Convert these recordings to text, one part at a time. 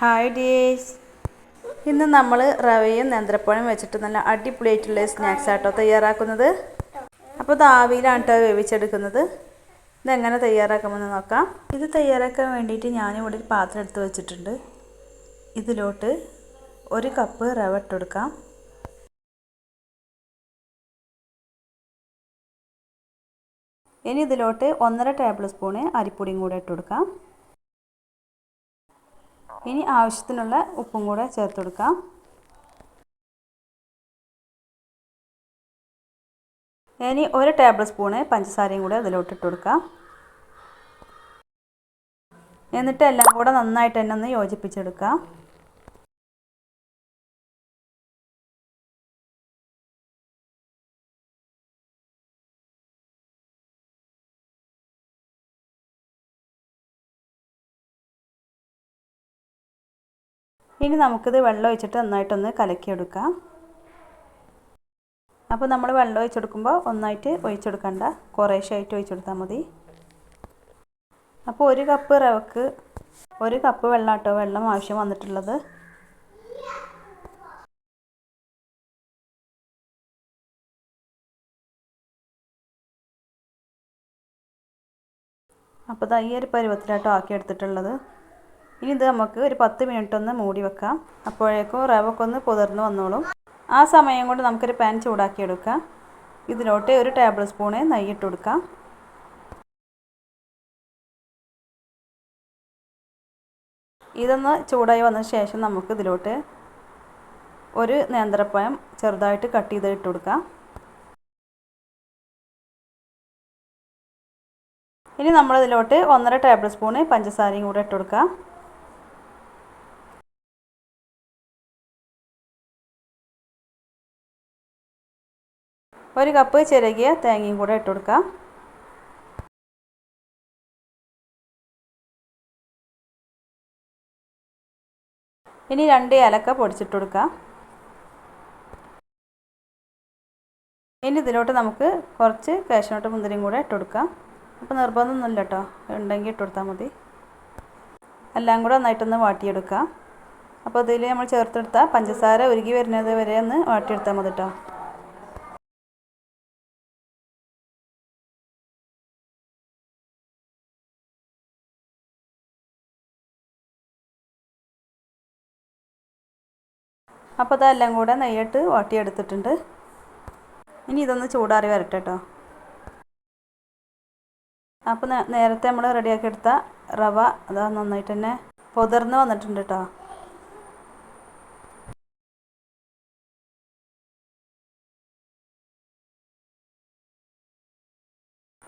Hi days ഇന്ന് നമ്മൾ റവയും നേന്ത്രപ്പഴം വെച്ചിട്ട് നല്ല അടിപൊളിയായിട്ടുള്ള സ്നാക്സ് ആട്ടോ തയ്യാറാക്കുന്നത്. അപ്പോൾ ഇത് ആവിയിലാണ് കേട്ടോ വേവിച്ചെടുക്കുന്നത്. ഇതെങ്ങനെ തയ്യാറാക്കാമെന്ന് നോക്കാം. ഇത് തയ്യാറാക്കാൻ വേണ്ടിയിട്ട് ഞാനിവിടെ ഒരു പാത്രം എടുത്ത് വെച്ചിട്ടുണ്ട്. ഇതിലോട്ട് ഒരു കപ്പ് റവ ഇട്ടെടുക്കാം ഇനി ഇതിലോട്ട് ഒന്നര ടേബിൾ സ്പൂണ് അരിപ്പൊടിയും കൂടെ ഇട്ട് കൊടുക്കാം. ഇനി ആവശ്യത്തിനുള്ള ഉപ്പും കൂടെ ചേർത്ത് കൊടുക്കാം. ഇനി ഒരു ടേബിൾ സ്പൂണ് പഞ്ചസാരയും കൂടെ അതിലോട്ട് ഇട്ട് കൊടുക്കാം. എന്നിട്ട് എല്ലാം കൂടെ നന്നായിട്ട് തന്നെ ഒന്ന് യോജിപ്പിച്ചെടുക്കാം. ഇനി നമുക്കിത് വെള്ളം ഒഴിച്ചിട്ട് നന്നായിട്ടൊന്ന് കലക്കിയെടുക്കാം. അപ്പോൾ നമ്മൾ വെള്ളം ഒഴിച്ചെടുക്കുമ്പോൾ ഒന്നായിട്ട് ഒഴിച്ചെടുക്കണ്ട. കുറേശ്ശായിട്ട് ഒഴിച്ചെടുത്താൽ മതി. അപ്പോൾ ഒരു കപ്പ് റവക്ക് ഒരു കപ്പ് വെള്ളം കേട്ടോ വെള്ളം ആവശ്യം വന്നിട്ടുള്ളത്. അപ്പോൾ ഈ ഒരു പരുവത്തിലാട്ടോ ആക്കി എടുത്തിട്ടുള്ളത് ഇനി ഇത് നമുക്ക് ഒരു പത്ത് മിനിറ്റ് ഒന്ന് മൂടി വെക്കാം. അപ്പോഴേക്കും റവൊക്കെ ഒന്ന് പുതിർന്ന് വന്നോളും. ആ സമയം കൊണ്ട് നമുക്കൊരു പാൻ ചൂടാക്കിയെടുക്കാം. ഇതിലോട്ട് ഒരു ടേബിൾ സ്പൂണ് നെയ്യിട്ട് കൊടുക്കാം. ഇതൊന്ന് ചൂടായി വന്ന ശേഷം നമുക്ക് ഇതിലോട്ട് ഒരു നേന്ത്രപ്പഴം ചെറുതായിട്ട് കട്ട് ചെയ്ത് ഇട്ട് കൊടുക്കാം. ഇനി നമ്മളിതിലോട്ട് ഒന്നര ടേബിൾ സ്പൂണ് പഞ്ചസാരയും കൂടെ ഇട്ട് കൊടുക്കാം. ഒരു കപ്പ് ചിരകിയ തേങ്ങയും കൂടെ ഇട്ട് കൊടുക്കാം. ഇനി രണ്ട് ഏലക്ക പൊടിച്ചിട്ട് കൊടുക്കാം. ഇനി ഇതിലോട്ട് നമുക്ക് കുറച്ച് കാഷ്നട്ട് മുന്തിരിയും കൂടെ ഇട്ട് കൊടുക്കാം. അപ്പോൾ നിർബന്ധമൊന്നുമില്ല കേട്ടോ ഉണ്ടെങ്കിൽ ഇട്ട് കൊടുത്താൽ മതി. എല്ലാം കൂടെ നന്നായിട്ടൊന്ന് വാട്ടിയെടുക്കാം. അപ്പോൾ ഇതിൽ നമ്മൾ ചേർത്തെടുത്ത പഞ്ചസാര ഉരുകി വരുന്നത് വരെ ഒന്ന് വാട്ടിയെടുത്താൽ മതി കേട്ടോ അപ്പോൾ അതെല്ലാം കൂടെ നെയ്യിട്ട് വാട്ടിയെടുത്തിട്ടുണ്ട്. ഇനി ഇതൊന്ന് ചൂടാറി വരട്ടെ കേട്ടോ അപ്പോൾ നേരത്തെ നമ്മൾ റെഡിയാക്കി എടുത്ത റവ അതാ നന്നായിട്ട് തന്നെ പൊതിർന്ന് വന്നിട്ടുണ്ട് കേട്ടോ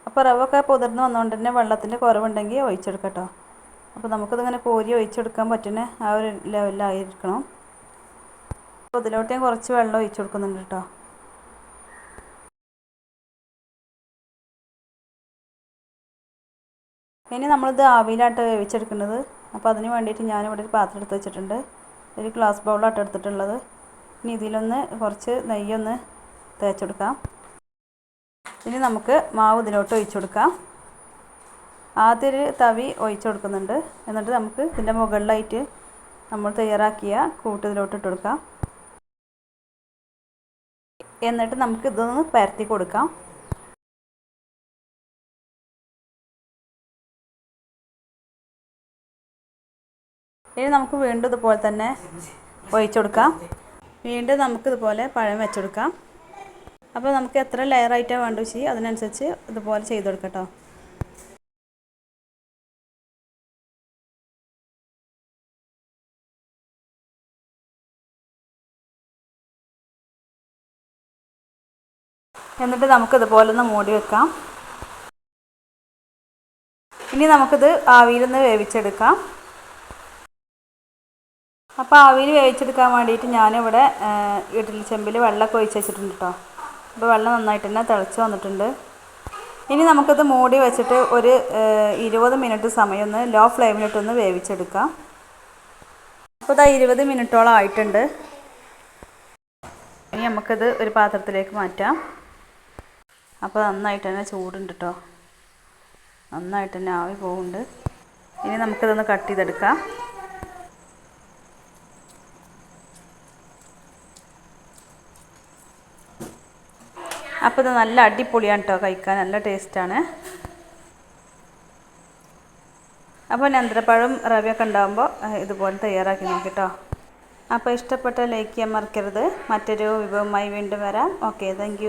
അപ്പോൾ റവ ഒക്കെ പൊതിർന്ന് വന്നുകൊണ്ട് തന്നെ വെള്ളത്തിന്റെ കുറവുണ്ടെങ്കിൽ ഒഴിച്ചെടുക്കാം കേട്ടോ അപ്പോൾ നമുക്കിതിങ്ങനെ കോരി ഒഴിച്ചെടുക്കാൻ പറ്റുന്ന ആ ഒരു ലെവലിലായിരിക്കണം അപ്പോൾ ഇതിലോട്ട് ഞാൻ കുറച്ച് വെള്ളം ഒഴിച്ചു കൊടുക്കുന്നുണ്ട് കേട്ടോ. ഇനി നമ്മളിത് ആവിയിലാട്ട് വേവിച്ചെടുക്കുന്നത്. അപ്പോൾ അതിന് വേണ്ടിയിട്ട് ഞാനിവിടെ ഒരു പാത്രം എടുത്ത് വെച്ചിട്ടുണ്ട്. ഒരു ഗ്ലാസ് ബൗളാട്ട് എടുത്തിട്ടുള്ളത്. ഇനി ഇതിലൊന്ന് കുറച്ച് നെയ്യൊന്ന് തേച്ചെടുക്കാം. ഇനി നമുക്ക് മാവ് ഇതിലോട്ട് ഒഴിച്ചു കൊടുക്കാം. ആദ്യം ഒരു തവി ഒഴിച്ചു കൊടുക്കുന്നുണ്ട്. എന്നിട്ട് നമുക്ക് ഇതിന്റെ മുകളിലായിട്ട് നമ്മൾ തയ്യാറാക്കിയ കൂട്ട് ഇതിലോട്ട് ഇട്ട് കൊടുക്കാം. എന്നിട്ട് നമുക്ക് ഇതൊന്ന് പരത്തി കൊടുക്കാം. ഇനി നമുക്ക് വീണ്ടും ഇതുപോലെ തന്നെ ഒഴിച്ചു കൊടുക്കാം. വീണ്ടും നമുക്ക് ഇതുപോലെ പഴം വെച്ചെടുക്കാം അപ്പോൾ നമുക്ക് എത്ര ലെയർ ആയിട്ടാണ് വേണ്ടത് വെച്ചാൽ അതിനനുസരിച്ച് ഇതുപോലെ ചെയ്ത് കൊടുക്കാം കേട്ടോ. എന്നിട്ട് നമുക്കിതുപോലെ ഒന്ന് മൂടി വെക്കാം. ഇനി നമുക്കിത് ആവിയിലൊന്ന് വേവിച്ചെടുക്കാം. അപ്പോൾ ആവിയിൽ വേവിച്ചെടുക്കാൻ വേണ്ടിയിട്ട് ഞാനിവിടെ ഇഡ്ഡലി ചെമ്പിൽ വെള്ളമൊക്കെ ഒഴിച്ച് വെച്ചിട്ടുണ്ട് കേട്ടോ അപ്പോൾ വെള്ളം നന്നായിട്ട് തന്നെ തിളച്ച് വന്നിട്ടുണ്ട്. ഇനി നമുക്കിത് മൂടി വെച്ചിട്ട് ഒരു ഇരുപത് മിനിറ്റ് സമയം ഒന്ന് ലോ ഫ്ലെയിമിലിട്ടൊന്ന് വേവിച്ചെടുക്കാം. അപ്പോൾ ഇതാ ഇരുപത് മിനിറ്റോളം ആയിട്ടുണ്ട്. ഇനി നമുക്കിത് ഒരു പാത്രത്തിലേക്ക് മാറ്റാം. അപ്പോൾ നന്നായിട്ട് തന്നെ ചൂടുണ്ട് കേട്ടോ നന്നായിട്ട് തന്നെ ആവി പോകുന്നുണ്ട് ഇനി നമുക്കിതൊന്ന് കട്ട് ചെയ്തെടുക്കാം. അപ്പോൾ ഇത് നല്ല അടിപൊളിയാണ് കേട്ടോ കഴിക്കാൻ. നല്ല ടേസ്റ്റാണ്. അപ്പോൾ നന്ത്രപ്പഴം റവയൊക്കെ ഉണ്ടാകുമ്പോൾ ഇതുപോലെ തയ്യാറാക്കി നോക്കിട്ടോ. അപ്പോൾ ഇഷ്ടപ്പെട്ട ലൈക്ക് ചെയ്യാൻ മറക്കരുത്. മറ്റൊരു വിഭവമായി വീണ്ടും വരാം. Okay thank